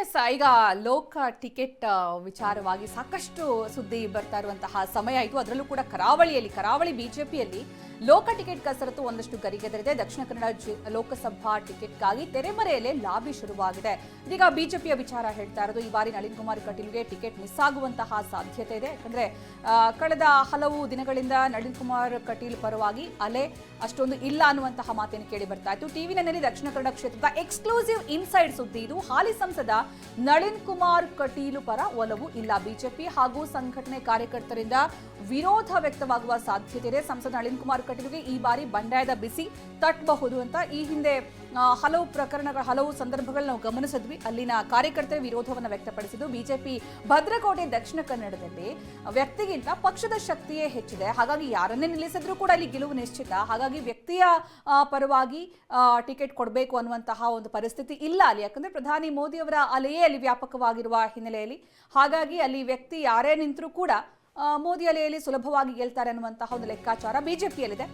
S ಈಗ ಲೋಕ ticket ವಿಚಾರವಾಗಿ ಸಾಕಷ್ಟು ಸುದ್ದಿ ಬರ್ತಾ ಇರುವಂತಹ ಸಮಯ ಇದು ಅದರಲ್ಲೂ ಕೂಡ ಕರಾವಳಿಯಲ್ಲಿ, ಕರಾವಳಿ ಬಿಜೆಪಿಯಲ್ಲಿ ಲೋಕ ಟಿಕೆಟ್ ಕಸರತ್ತು ಒಂದಷ್ಟು ಗರಿಗೆದರಿದೆ. ದಕ್ಷಿಣ ಕನ್ನಡ ಲೋಕಸಭಾ ಟಿಕೆಟ್ಗಾಗಿ ತೆರೆಮರೆಯಲ್ಲೇ ಲಾಬಿ ಶುರುವಾಗಿದೆ. ಇದೀಗ ಬಿಜೆಪಿಯ ವಿಚಾರ ಹೇಳ್ತಾ ಇರೋದು, ಈ ಬಾರಿ ನಳಿನ್ ಕುಮಾರ್ ಕಟೀಲ್ಗೆ ಟಿಕೆಟ್ ಮಿಸ್ ಆಗುವಂತಹ ಸಾಧ್ಯತೆ ಇದೆ. ಯಾಕಂದ್ರೆ ಕಳೆದ ಹಲವು ದಿನಗಳಿಂದ ನಳಿನ್ ಕುಮಾರ್ ಕಟೀಲ್ ಪರವಾಗಿ ಅಲೆ ಅಷ್ಟೊಂದು ಇಲ್ಲ ಅನ್ನುವಂತಹ ಮಾತಿನ ಕೇಳಿ ಬರ್ತಾ ಇತ್ತು. ಟಿವಿನಲ್ಲಿ ದಕ್ಷಿಣ ಕನ್ನಡ ಕ್ಷೇತ್ರದ ಎಕ್ಸ್ಕ್ಲೂಸಿವ್ ಇನ್ಸೈಡ್ ಸುದ್ದಿ ಇದು. ಹಾಲಿ ಸಂಸದ ನಳಿನ್ ಕುಮಾರ್ ಕಟೀಲು ಪರ ಒಲವು ಇಲ್ಲ. ಬಿಜೆಪಿ ಹಾಗೂ ಸಂಘಟನೆ ಕಾರ್ಯಕರ್ತರಿಂದ ವಿರೋಧ ವ್ಯಕ್ತವಾಗುವ ಸಾಧ್ಯತೆ ಇದೆ. ಸಂಸದ ನಳಿನ್ ಕುಮಾರ್ ಕಟೀಲ್ಗೆ ಈ ಬಾರಿ ಬಂಡಾಯದ ಬಿಸಿ ತಟ್ಟಬಹುದು ಅಂತ ಈ ಹಿಂದೆ ಹಲವು ಪ್ರಕರಣಗಳ, ಹಲವು ಸಂದರ್ಭಗಳು ನಾವು ಗಮನಿಸಿದ್ವಿ. ಅಲ್ಲಿನ ಕಾರ್ಯಕರ್ತರು ವಿರೋಧವನ್ನು ವ್ಯಕ್ತಪಡಿಸಿದ್ದು, ಬಿಜೆಪಿ ಭದ್ರಕೋಟೆ ದಕ್ಷಿಣ ಕನ್ನಡದಲ್ಲಿ ವ್ಯಕ್ತಿಗಿಂತ ಪಕ್ಷದ ಶಕ್ತಿಯೇ ಹೆಚ್ಚಿದೆ. ಹಾಗಾಗಿ ಯಾರನ್ನೇ ನಿಲ್ಲಿಸಿದ್ರೂ ಕೂಡ ಇಲ್ಲಿ ಗೆಲುವು ನಿಶ್ಚಿತ. ಹಾಗಾಗಿ ವ್ಯಕ್ತಿಯ ಪರವಾಗಿ ಟಿಕೆಟ್ ಕೊಡಬೇಕು ಅನ್ನುವಂತಹ ಒಂದು ಪರಿಸ್ಥಿತಿ ಇಲ್ಲ ಅಲ್ಲಿ. ಯಾಕಂದ್ರೆ ಪ್ರಧಾನಿ ಮೋದಿ ಅವರ ಅಲೆಯೇ ಅಲ್ಲಿ ವ್ಯಾಪಕವಾಗಿರುವ ಹಿನ್ನೆಲೆಯಲ್ಲಿ. ಹಾಗಾಗಿ ಅಲ್ಲಿ ವ್ಯಕ್ತಿ ಯಾರೇ ನಿಂತರೂ ಕೂಡ ಮೋದಿ ಅಲೆಯಲ್ಲಿ ಸುಲಭವಾಗಿ ಗೆಲ್ತಾರೆ ಅನ್ನುವಂತಹ ಒಂದು ಲೆಕ್ಕಾಚಾರ ಬಿಜೆಪಿಯಲ್ಲಿದೆ.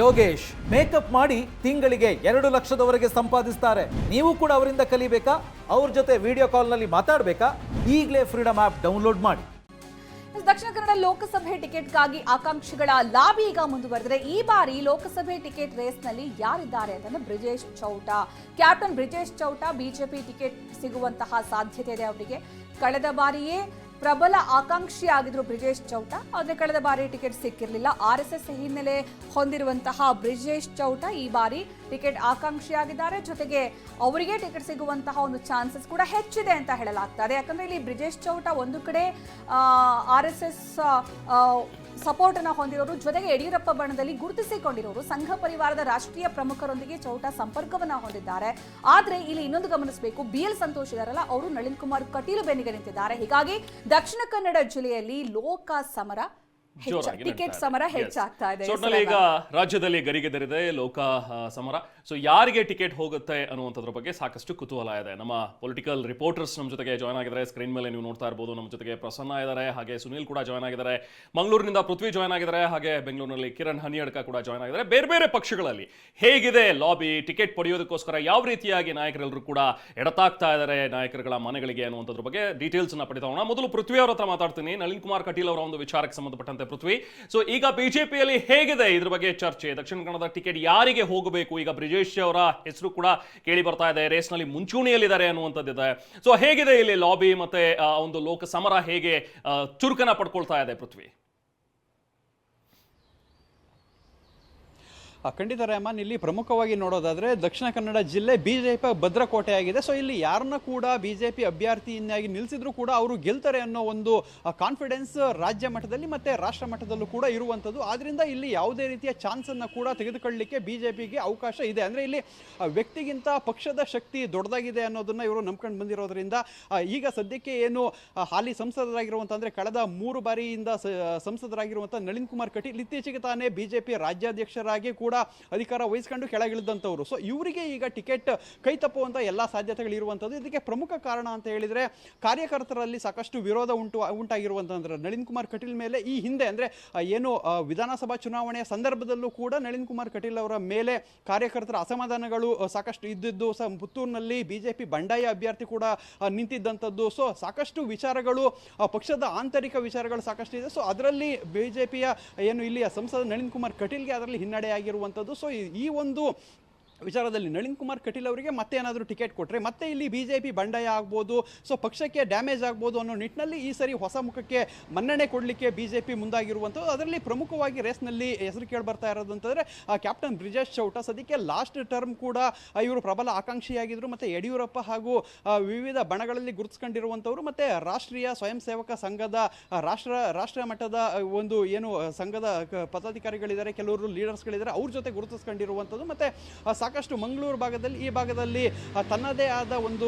ಯೋಗೇಶ್ ಮೇಕಪ್ ಮಾಡಿ ತಿಂಗಳಿಗೆ ಎರಡು ಲಕ್ಷದವರೆಗೆ ಸಂಪಾದಿಸ್ತಾರೆ. ನೀವು ಕೂಡ ಅವರಿಂದ ಕಲಿಬೇಕಾ? ಅವ್ರ ಜೊತೆ ವಿಡಿಯೋ ಕಾಲ್ನಲ್ಲಿ ಮಾತಾಡಬೇಕಾ? ಈಗಲೇ ಫ್ರೀಡಮ್ ಆ್ಯಪ್ ಡೌನ್ಲೋಡ್ ಮಾಡಿ. ದಕ್ಷಿಣ ಕನ್ನಡ ಲೋಕಸಭೆ ಟಿಕೆಟ್ಗಾಗಿ ಆಕಾಂಕ್ಷಿಗಳ ಲಾಬಿ ಈಗ ಮುಂದುವರೆದರೆ ಈ ಬಾರಿ ಲೋಕಸಭೆ ಟಿಕೆಟ್ ರೇಸ್ನಲ್ಲಿ ಯಾರಿದ್ದಾರೆ ಅಂತಂದ್ರೆ Brijesh Chowta. Captain Brijesh Chowta BJP ticket ಸಿಗುವಂತಹ ಸಾಧ್ಯತೆ ಇದೆ ಅವರಿಗೆ. ಕಳೆದ ಬಾರಿಯೇ ಪ್ರಬಲ ಆಕಾಂಕ್ಷಿ ಆಗಿದ್ರು ಬ್ರಿಜೇಶ್ ಚೌಟ. ಆದರೆ ಕಳೆದ ಬಾರಿ ಟಿಕೆಟ್ ಸಿಕ್ಕಿರಲಿಲ್ಲ. ಆರ್ ಎಸ್ ಎಸ್ ಹಿನ್ನೆಲೆ ಹೊಂದಿರುವಂತಹ ಬ್ರಿಜೇಶ್ ಚೌಟ ಈ ಬಾರಿ ಟಿಕೆಟ್ ಆಕಾಂಕ್ಷಿಯಾಗಿದ್ದಾರೆ. ಜೊತೆಗೆ ಅವರಿಗೆ ಟಿಕೆಟ್ ಸಿಗುವಂತಹ ಒಂದು ಚಾನ್ಸಸ್ ಕೂಡ ಹೆಚ್ಚಿದೆ ಅಂತ ಹೇಳಲಾಗ್ತದೆ ಯಾಕಂದ್ರೆ ಇಲ್ಲಿ ಬ್ರಿಜೇಶ್ ಚೌಟ ಒಂದು ಕಡೆ ಆರ್ ಎಸ್ ಎಸ್ ಸಪೋರ್ಟ್ ಅನ್ನ ಹೊಂದಿರೋರು ಜೊತೆಗೆ ಯಡಿಯೂರಪ್ಪ ಬಣದಲ್ಲಿ ಗುರುತಿಸಿಕೊಂಡಿರೋರು ಸಂಘ ಪರಿವಾರದ ರಾಷ್ಟ್ರೀಯ ಪ್ರಮುಖರೊಂದಿಗೆ ಚೌಟ ಸಂಪರ್ಕವನ್ನ ಹೊಂದಿದ್ದಾರೆ. ಆದ್ರೆ ಇಲ್ಲಿ ಇನ್ನೊಂದು ಗಮನಿಸಬೇಕು, ಬಿ ಎಲ್ ಸಂತೋಷ್ ಇದಾರಲ್ಲ, ಅವರು ನಳಿನ್ ಕುಮಾರ್ ಕಟೀಲು ಬೆನ್ನಿಗೆ ನಿಂತಿದ್ದಾರೆ. ಹೀಗಾಗಿ ದಕ್ಷಿಣ ಕನ್ನಡ ಜಿಲ್ಲೆಯಲ್ಲಿ ಲೋಕ ಸಮರ ಟಿಕೆಟ್ ಸಮರ. ಹೆಚ್ಚಾಗ್ತಾ ಇದೆ ಈಗ ರಾಜ್ಯದಲ್ಲಿ ಗರಿಗೆದರಿದೆ ಲೋಕ ಸಮರ. ಸೊ ಯಾರಿಗೆ ಟಿಕೆಟ್ ಹೋಗುತ್ತೆ ಅನ್ನುವಂಥದ್ರ ಬಗ್ಗೆ ಸಾಕಷ್ಟು ಕುತೂಹಲ ಇದೆ. ನಮ್ಮ ಪೊಲಿಟಿಕಲ್ ರಿಪೋರ್ಟರ್ಸ್ ನಮ್ಮ ಜೊತೆಗೆ ಜಾಯ್ನ್ ಆಗಿದ್ದಾರೆ. ಸ್ಕ್ರೀನ್ ಮೇಲೆ ನೀವು ನೋಡ್ತಾ ಇರ್ಬೋದು. ನಮ್ಮ ಜೊತೆಗೆ ಪ್ರಸನ್ನ ಇದ್ದಾರೆ ಹಾಗೆ ಸುನೀಲ್ ಕೂಡ ಜಾಯ್ನ್ ಆಗಿದ್ದಾರೆ. ಮಂಗಳೂರಿನಿಂದ ಪೃಥ್ವಿ ಜಾಯ್ನ್ ಆಗಿದ್ದಾರೆ ಹಾಗೆ ಬೆಂಗಳೂರಿನಲ್ಲಿ ಕಿರಣ್ ಹನಿಯಡ್ಕ ಕೂಡ ಜಾಯ್ನ್ ಆಗಿದ್ದಾರೆ. ಬೇರೆ ಬೇರೆ ಪಕ್ಷಗಳಲ್ಲಿ ಹೇಗಿದೆ ಲಾಬಿ ಟಿಕೆಟ್ ಪಡೆಯೋದಕ್ಕೋಸ್ಕರ ಯಾವ ರೀತಿಯಾಗಿ ನಾಯಕರೆಲ್ಲರೂ ಕೂಡ ಎಡತಾಗ್ತಾ ಇದ್ದಾರೆ ನಾಯಕರುಗಳ ಮನೆಗಳಿಗೆ ಅನ್ನುವಂಥದ್ರ ಬಗ್ಗೆ ಡೀಟೇಲ್ಸ್ ಅನ್ನ ಪಡಿತಾ ಹೋಗೋಣ. ಮೊದಲು ಪೃಥ್ವಿ ಅವರ ಹತ್ರ ಮಾತಾಡ್ತೀನಿ. ನಳಿನ್ ಕುಮಾರ್ ಕಟೀಲ್ ಅವರ ಒಂದು ವಿಚಾರಕ್ಕೆ ಸಂಬಂಧಪಟ್ಟಂತೆ ಪೃಥ್ವಿ. ಸೊ ಈಗ ಬಿಜೆಪಿಯಲ್ಲಿ ಹೇಗಿದೆ ಇದ್ರ ಬಗ್ಗೆ ಚರ್ಚೆ? ದಕ್ಷಿಣ ಕನ್ನಡದ ಟಿಕೆಟ್ ಯಾರಿಗೆ ಹೋಗಬೇಕು? ಈಗ ಬ್ರಿಜೇಶ್ ಅವರ ಹೆಸರು ಕೂಡ ಕೇಳಿ ಬರ್ತಾ ಇದೆ. ರೇಸ್ನಲ್ಲಿ ಮುಂಚೂಣಿಯಲ್ಲಿದ್ದಾರೆ ಅನ್ನುವಂಥದ್ದಿದೆ. ಸೊ ಹೇಗಿದೆ ಇಲ್ಲಿ ಲಾಬಿ ಮತ್ತೆ ಒಂದು ಲೋಕ ಸಮರ ಹೇಗೆ ಚುರುಕನ ಪಡ್ಕೊಳ್ತಾ ಇದೆ ಪೃಥ್ವಿ? ಖಂಡಿತ ರಹಮಾನ್, ಇಲ್ಲಿ ಪ್ರಮುಖವಾಗಿ ನೋಡೋದಾದ್ರೆ ದಕ್ಷಿಣ ಕನ್ನಡ ಜಿಲ್ಲೆ ಬಿಜೆಪಿ ಭದ್ರಕೋಟೆ ಆಗಿದೆ ಸೊ ಇಲ್ಲಿ ಯಾರನ್ನ ಕೂಡ ಬಿಜೆಪಿ ಅಭ್ಯರ್ಥಿಯನ್ನಾಗಿ ನಿಲ್ಲಿಸಿದ್ರು ಕೂಡ ಅವರು ಗೆಲ್ತಾರೆ ಅನ್ನೋ ಒಂದು ಕಾನ್ಫಿಡೆನ್ಸ್ ರಾಜ್ಯ ಮಟ್ಟದಲ್ಲಿ ಮತ್ತೆ ರಾಷ್ಟ್ರ ಮಟ್ಟದಲ್ಲೂ ಕೂಡ ಇರುವಂಥದ್ದು. ಆದ್ರಿಂದ ಇಲ್ಲಿ ಯಾವುದೇ ರೀತಿಯ ಚಾನ್ಸ್ ಅನ್ನ ಕೂಡ ತೆಗೆದುಕೊಳ್ಳಲಿಕ್ಕೆ ಬಿಜೆಪಿಗೆ ಅವಕಾಶ ಇದೆ. ಅಂದ್ರೆ ಇಲ್ಲಿ ವ್ಯಕ್ತಿಗಿಂತ ಪಕ್ಷದ ಶಕ್ತಿ ದೊಡ್ಡದಾಗಿದೆ ಅನ್ನೋದನ್ನ ಇವರು ನಂಬ್ಕೊಂಡು ಬಂದಿರೋದ್ರಿಂದ ಈಗ ಸದ್ಯಕ್ಕೆ ಏನು ಹಾಲಿ ಸಂಸದರಾಗಿರುವಂತ, ಅಂದ್ರೆ ಕಳೆದ ಮೂರು ಬಾರಿಯಿಂದ ಸಂಸದರಾಗಿರುವಂಥ ನಳಿನ್ ಕುಮಾರ್ ಕಟೀಲ್ ಇತ್ತೀಚೆಗೆ ತಾನೇ ಬಿಜೆಪಿ ರಾಜ್ಯಾಧ್ಯಕ್ಷರಾಗಿ ಕೂಡ ಅಧಿಕಾರ ವಹಿಸ್ಕೊಂಡು ಕೆಳಗಿಳಿದಂಥವ್ರು. ಸೊ ಇವರಿಗೆ ಈಗ ಟಿಕೆಟ್ ಕೈ ತಪ್ಪುವಂತ ಎಲ್ಲ ಸಾಧ್ಯತೆಗಳು ಇರುವಂಥದ್ದು ಇದಕ್ಕೆ ಪ್ರಮುಖ ಕಾರಣ ಅಂತ ಹೇಳಿದ್ರೆ, ಕಾರ್ಯಕರ್ತರಲ್ಲಿ ಸಾಕಷ್ಟು ವಿರೋಧ ಉಂಟು, ಉಂಟಾಗಿರುವಂತಂದ್ರೆ ನಳಿನ್ ಕುಮಾರ್ ಕಟೀಲ್ ಮೇಲೆ ಈ ಹಿಂದೆ ಅಂದ್ರೆ ಏನು ವಿಧಾನಸಭಾ ಚುನಾವಣೆಯ ಸಂದರ್ಭದಲ್ಲೂ ಕೂಡ ನಳಿನ್ ಕುಮಾರ್ ಕಟೀಲ್ ಅವರ ಮೇಲೆ ಕಾರ್ಯಕರ್ತರ ಅಸಮಾಧಾನಗಳು ಸಾಕಷ್ಟು ಇದ್ದಿದ್ದು. ಸಹ ಪುತ್ತೂರಿನಲ್ಲಿ ಬಿಜೆಪಿ ಬಂಡಾಯ ಅಭ್ಯರ್ಥಿ ಕೂಡ ನಿಂತಿದ್ದಂಥದ್ದು. ಸೊ ಸಾಕಷ್ಟು ವಿಚಾರಗಳು ಪಕ್ಷದ ಆಂತರಿಕ ವಿಚಾರಗಳು ಸಾಕಷ್ಟು ಇದೆ. ಸೊ ಅದರಲ್ಲಿ ಬಿಜೆಪಿಯ, ಏನು, ಇಲ್ಲಿಯ ಸಂಸದ ನಳಿನ್ ಕುಮಾರ್ ಕಟೀಲ್ಗೆ ಅದರಲ್ಲಿ ಹಿನ್ನಡೆ ಆಗಿರುವಂಥದ್ದು ಸೊ ಈ ಒಂದು ವಿಚಾರದಲ್ಲಿ ನಳಿನ್ ಕುಮಾರ್ ಕಟೀಲ್ ಅವರಿಗೆ ಮತ್ತೆ ಏನಾದರೂ ಟಿಕೆಟ್ ಕೊಟ್ಟರೆ ಮತ್ತೆ ಇಲ್ಲಿ ಬಿ ಜೆ ಪಿ ಬಂಡಾಯ ಆಗ್ಬೋದು ಸೊ ಪಕ್ಷಕ್ಕೆ ಡ್ಯಾಮೇಜ್ ಆಗ್ಬೋದು ಅನ್ನೋ ನಿಟ್ಟಿನಲ್ಲಿ ಈ ಸರಿ ಹೊಸ ಮುಖಕ್ಕೆ ಮನ್ನಣೆ ಕೊಡಲಿಕ್ಕೆ ಬಿ ಜೆ ಪಿ ಮುಂದಾಗಿರುವಂಥದ್ದು. ಅದರಲ್ಲಿ ಪ್ರಮುಖವಾಗಿ ರೇಸ್ನಲ್ಲಿ ಹೆಸರು ಕೇಳಿ ಬರ್ತಾ ಇರೋದು ಅಂತಂದರೆ ಕ್ಯಾಪ್ಟನ್ ಬ್ರಿಜೇಶ್ ಚೌಟ. ಸದ್ಯಕ್ಕೆ ಲಾಸ್ಟ್ ಟರ್ಮ್ ಕೂಡ ಇವರು ಪ್ರಬಲ ಆಕಾಂಕ್ಷಿಯಾಗಿದ್ದರು ಮತ್ತು ಯಡಿಯೂರಪ್ಪ ಹಾಗೂ ವಿವಿಧ ಬಣಗಳಲ್ಲಿ ಗುರುತಿಸ್ಕೊಂಡಿರುವಂಥವ್ರು ಮತ್ತು ರಾಷ್ಟ್ರೀಯ ಸ್ವಯಂ ಸೇವಕ ಸಂಘದ ರಾಷ್ಟ್ರ ರಾಷ್ಟ್ರ ಮಟ್ಟದ ಒಂದು ಏನು ಸಂಘದ ಪದಾಧಿಕಾರಿಗಳಿದ್ದಾರೆ, ಕೆಲವರು ಲೀಡರ್ಸ್ಗಳಿದ್ದಾರೆ ಅವ್ರ ಜೊತೆ ಗುರುತಿಸ್ಕೊಂಡಿರುವಂಥದ್ದು ಮತ್ತು ಸಾಕಷ್ಟು ಮಂಗಳೂರು ಭಾಗದಲ್ಲಿ ಈ ಭಾಗದಲ್ಲಿ ತನ್ನದೇ ಆದ ಒಂದು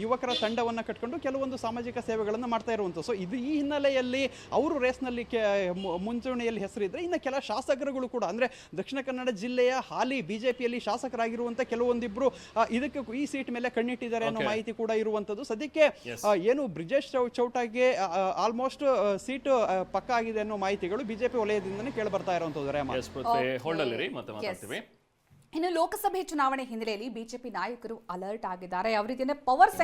ಯುವಕರ ತಂಡವನ್ನು ಕಟ್ಕೊಂಡು ಕೆಲವೊಂದು ಸಾಮಾಜಿಕ ಸೇವೆಗಳನ್ನು ಮಾಡ್ತಾ ಇರುವಂಥದ್ದು. ಸೊ ಇದು ಈ ಹಿನ್ನೆಲೆಯಲ್ಲಿ ಅವರು ರೇಸ್ನಲ್ಲಿ ಕೆ ಮುಂಚೂಣಿಯಲ್ಲಿ ಹೆಸರಿದ್ರೆ ಇನ್ನು ಕೆಲ ಶಾಸಕರುಗಳು ಕೂಡ ಅಂದ್ರೆ ದಕ್ಷಿಣ ಕನ್ನಡ ಜಿಲ್ಲೆಯ ಹಾಲಿ ಬಿ ಜೆ ಪಿಯಲ್ಲಿ ಶಾಸಕರಾಗಿರುವಂಥ ಕೆಲವೊಂದಿಬ್ಬರು ಇದಕ್ಕೆ ಈ ಸೀಟ್ ಮೇಲೆ ಕಣ್ಣಿಟ್ಟಿದ್ದಾರೆ ಅನ್ನೋ ಮಾಹಿತಿ ಕೂಡ ಇರುವಂಥದ್ದು. ಸದ್ಯಕ್ಕೆ ಏನು ಬ್ರಿಜೇಶ್ ಚೌ- ಚೌಟಾಗೆ ಆಲ್ಮೋಸ್ಟ್ ಸೀಟ್ ಪಕ್ಕ ಆಗಿದೆ ಅನ್ನೋ ಮಾಹಿತಿಗಳು ಬಿಜೆಪಿ ವಲಯದಿಂದಲೇ ಕೇಳಿ ಬರ್ತಾ ಇರುವಂಥದ್ದು ರೇಮ ಮತ್ತೆ. ಮಾತಾಡ್ತೀವಿ. ಇನ್ನು ಲೋಕಸಭೆ ಚುನಾವಣೆ ಹಿನ್ನೆಲೆಯಲ್ಲಿ ಬಿಜೆಪಿ ನಾಯಕರು ಅಲರ್ಟ್ ಆಗಿದ್ದಾರೆ. ಅವರಿಗೆ ಪವರ್